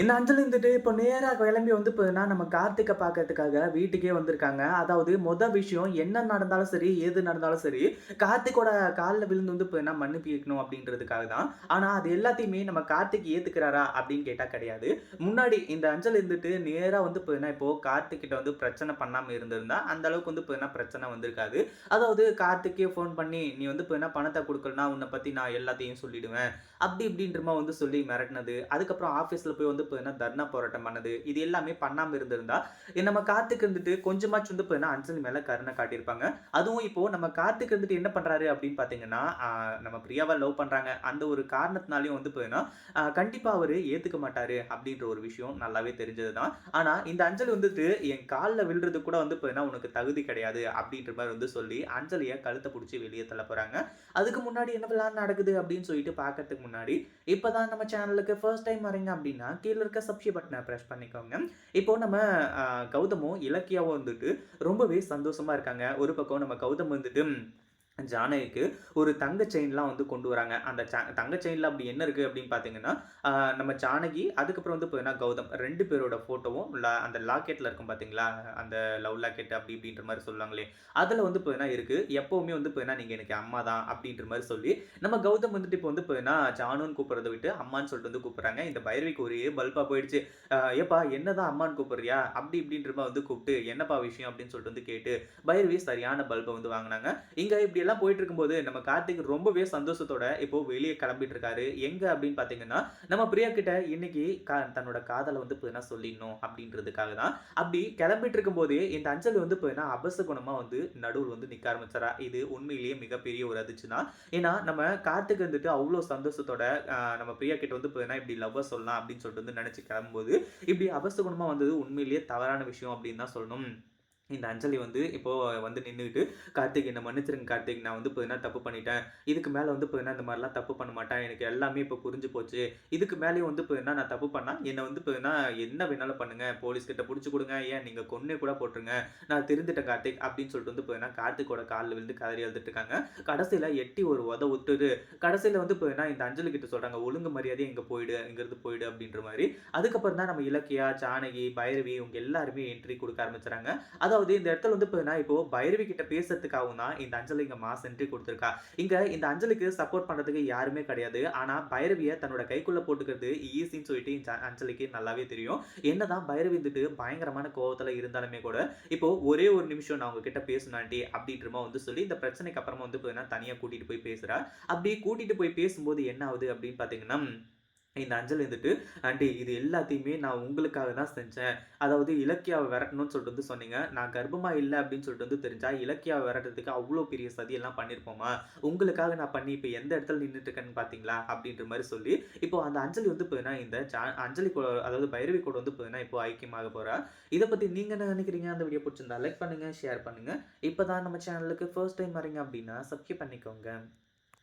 இந்த அஞ்சலி இருந்துட்டு இப்போ நேராக கிளம்பி வந்து போதுன்னா நம்ம கார்த்திகை பார்க்கறதுக்காக வீட்டுக்கே வந்திருக்காங்க. அதாவது மொதல் விஷயம் என்ன நடந்தாலும் சரி எது நடந்தாலும் சரி கார்த்திகோட காலில் விழுந்து வந்து போதுன்னா மன்னிப்பு கேட்கணும் அப்படின்றதுக்காக தான். ஆனால் அது எல்லாத்தையுமே நம்ம கார்த்திக் ஏற்றுக்கிறாரா அப்படின்னு கேட்டால் கிடையாது. முன்னாடி இந்த அஞ்சல் இருந்துட்டு நேராக வந்து போதுன்னா இப்போ கார்த்திக் கிட்ட வந்து பிரச்சனை பண்ணாமல் இருந்திருந்தா அந்த அளவுக்கு வந்து போதுன்னா பிரச்சனை வந்திருக்காது. அதாவது கார்த்திக்கே ஃபோன் பண்ணி நீ வந்து போதுன்னா பணத்தை கொடுக்கலனா உன்னை பற்றி நான் எல்லாத்தையும் சொல்லிடுவேன். அப்படி இப்படின்றமா வந்து சொல்லி மிரட்டினது. அதுக்கப்புறம் ஆஃபீஸில் போய் வந்து போயின்னா தர்ணா போராட்டம் பண்ணது? இது எல்லாமே பண்ணாமல் இருந்திருந்தா நம்ம காத்துக்கு இருந்துட்டு கொஞ்சமாச்சும் வந்து போயின்னா அஞ்சலி மேலே கருணை காட்டியிருப்பாங்க. அதுவும் இப்போ நம்ம காத்துக்கு இருந்துட்டு என்ன பண்ணுறாரு அப்படின்னு பார்த்தீங்கன்னா நம்ம பிரியாவை லவ் பண்ணுறாங்க அந்த ஒரு காரணத்தினாலையும் வந்து போயின்னா கண்டிப்பாக அவர் ஏற்றுக்க மாட்டாரு அப்படின்ற ஒரு விஷயம் நல்லாவே தெரிஞ்சது தான் ஆனால் இந்த அஞ்சலி வந்துட்டு என் காலில் விழுறது கூட வந்து போயின்னா உனக்கு தகுதி கிடையாது அப்படின்ற மாதிரி வந்து சொல்லி அஞ்சலியை கழுத்தை பிடிச்சி வெளியே தள்ள போகிறாங்க அதுக்கு முன்னாடி என்ன நடக்குது அப்படின்னு சொல்லிட்டு பார்க்கறதுக்கு முன்னாடி இப்போ தான் நம்ம சேனலுக்கு ஃபர்ஸ்ட் டைம் வரீங்க அப்படின்னா கீழே இருக்க சப்ஷி பட்டனை ப்ரெஸ் பண்ணிக்கோங்க. இப்போ நம்ம கௌதமும் இலக்கியாவும் வந்துட்டு ரொம்பவே சந்தோஷமா இருக்காங்க. ஒரு பக்கம் நம்ம கௌதம் வந்துட்டு ஜானகிக்கு ஒரு தங்க செயின்லாம் வந்து கொண்டு வராங்க. அந்த தங்க செயினில் அப்படி என்ன இருக்குது அப்படின்னு பார்த்தீங்கன்னா நம்ம ஜானகி அதுக்கப்புறம் வந்து பார்த்தீங்கன்னா கௌதம் ரெண்டு பேரோட ஃபோட்டோவும் அந்த லாக்கெட்டில் இருக்கும் பார்த்தீங்களா அந்த லவ் லாக்கெட் அப்படி இப்படின்ற மாதிரி சொல்லுவாங்களே அதில் வந்து பார்த்தீங்கன்னா இருக்குது எப்போவுமே வந்து பார்த்தீங்கன்னா நீங்கள் எனக்கு அம்மா தான் அப்படின்ற மாதிரி சொல்லி நம்ம கௌதம் வந்துட்டு இப்போ வந்து பார்த்தீங்கன்னா ஜானுன்னு கூப்பிட்றத விட்டு அம்மான்னு சொல்லிட்டு வந்து கூப்பிட்றாங்க. இந்த பைரவிக்கு ஒரே பல்பாக போயிடுச்சு. ஏப்பா என்னதான் அம்மான்னு கூப்பிட்றியா? அப்படி இப்படின்ற மாதிரி வந்து கூப்பிட்டு என்னப்பா விஷயம் அப்படின்னு சொல்லிட்டு வந்து கேட்டு பைரவி சரியான பல்பை வந்து வாங்கினாங்க. இங்கே இப்படி எல்லாம் போயிட்டு இருக்கும்போது நம்ம கார்த்திக் ரொம்பவே சந்தோஷத்தோட இப்போ வெளியே கிளம்பிட்டு இருக்காரு எங்க அப்படின்னு பாத்தீங்கன்னா நம்ம பிரியா கிட்ட இன்னைக்கு கா- தன்னோட காதலை வந்து இப்போ சொல்லிடணும் அப்படின்றதுக்காக தான். அப்படி கிளம்பிட்டு இருக்கும்போதே இந்த அஞ்சலி வந்து இப்போ அபசகுணமா வந்து நடுவில் வந்து நிக்க ஆரம்பிச்சாரா? இது உண்மையிலேயே மிகப்பெரிய ஒரு அதிர்ச்சி ஏன்னா நம்ம கார்த்திக் வந்துட்டு அவ்வளோ சந்தோஷத்தோட நம்ம பிரியா கிட்ட வந்து இப்போ இப்படி லவ்வ சொல்லலாம் அப்படின்னு சொல்லிட்டு வந்து நினைச்சு கிளம்பும்போது இப்படி அபசகுணமா வந்தது உண்மையிலேயே தவறான விஷயம் அப்படின்னு தான் சொல்லணும். இந்த அஞ்சலி வந்து இப்போது வந்து நின்றுட்டு கார்த்திக் என்ன மன்னிச்சிருங்க கார்த்திக் நான் வந்து இப்போ என்ன தப்பு பண்ணிட்டேன். இதுக்கு மேலே வந்து இப்போ என்ன இந்த மாதிரிலாம் தப்பு பண்ண மாட்டேன். எனக்கு எல்லாமே இப்போ புரிஞ்சு போச்சு. இதுக்கு மேலேயும் வந்து இப்போ என்ன நான் தப்பு பண்ணால் என்னை வந்து இப்போ என்ன என்ன வேணாலும் பண்ணுங்கள் போலீஸ் கிட்ட பிடிச்சி கொடுங்க. ஏன் நீங்கள் கொன்னே கூட போட்டுருங்க. நான் திருந்துட்டேன் கார்த்திக் அப்படின்னு சொல்லிட்டு வந்து இப்போ என்ன கார்த்திக்கோட காலில் விழுந்து கதறி எழுதிட்டு இருக்காங்க. கடைசியில் எட்டி ஒரு உத விட்டுட்டு கடைசியில் வந்து இப்போ என்ன இந்த அஞ்சலி கிட்ட சொல்கிறாங்க ஒழுங்கு மரியாதை இங்கே போயிடு. இங்கிருந்து போயிடு அப்படின்ற மாதிரி. அதுக்கப்புறம் தான் நம்ம இலக்கியா ஜானகி பைரவி இவங்க எல்லாருமே என்ட்ரி கொடுக்க ஆரம்பிச்சுறாங்க. அதாவது இந்த இடத்துல வந்து இப்போ இப்போ பைரவி கிட்ட பேசுறதுக்காகவும் தான் இந்த அஞ்சலி இங்க மாஸ் என்ட்ரி கொடுத்துருக்கா. இங்க இந்த அஞ்சலிக்கு சப்போர்ட் பண்றதுக்கு யாருமே கிடையாது. ஆனா பைரவியை தன்னோட கைக்குள்ள போட்டுக்கிறது ஈஸின்னு சொல்லிட்டு இந்த அஞ்சலிக்கு நல்லாவே தெரியும். என்னதான் பைரவி வந்துட்டு பயங்கரமான கோவத்துல இருந்தாலுமே கூட இப்போ ஒரே ஒரு நிமிஷம் நான் உங்ககிட்ட பேசணாண்டி அப்படின்றமா வந்து சொல்லி இந்த பிரச்சனைக்கு அப்புறமா வந்து பார்த்தீங்கன்னா தனியா கூட்டிட்டு போய் பேசுறா. அப்படி கூட்டிட்டு போய் பேசும்போது என்ன ஆகுது அப்படின்னு பாத்தீங்கன்னா இந்த அஞ்சல் இருந்துட்டு ஆண்டி இது எல்லாத்தையுமே நான் உங்களுக்காக தான் செஞ்சேன். அதாவது இலக்கியாவை விரட்டணும்னு சொல்லிட்டு வந்து சொன்னீங்க. நான் கர்ப்பமாக இல்லை அப்படின்னு சொல்லிட்டு வந்து தெரிஞ்சால் இலக்கியாவை விரட்டுறதுக்கு அவ்வளோ பெரிய சதியெல்லாம் பண்ணியிருப்போமா உங்களுக்காக நான் பண்ணி இப்போ எந்த இடத்துல நின்றுட்டு இருக்கேன்னு பார்த்தீங்களா அப்படின்ற மாதிரி சொல்லி இப்போ அந்த அஞ்சலி வந்து போயினா இந்த அஞ்சலி கூட அதாவது பைரவி கூட வந்து போதுனா இப்போ ஐக்கியமாக போகிறா இதை பற்றி நீங்கள் என்ன நினைக்கிறீங்க? அந்த வீடியோ பிடிச்சிருந்தா லைக் பண்ணுங்கள் ஷேர் பண்ணுங்கள் இப்போ தான் நம்ம சேனலுக்கு ஃபர்ஸ்ட் டைம் வரீங்க அப்படின்னா சப்ஸ்கிரைப் பண்ணிக்கோங்க.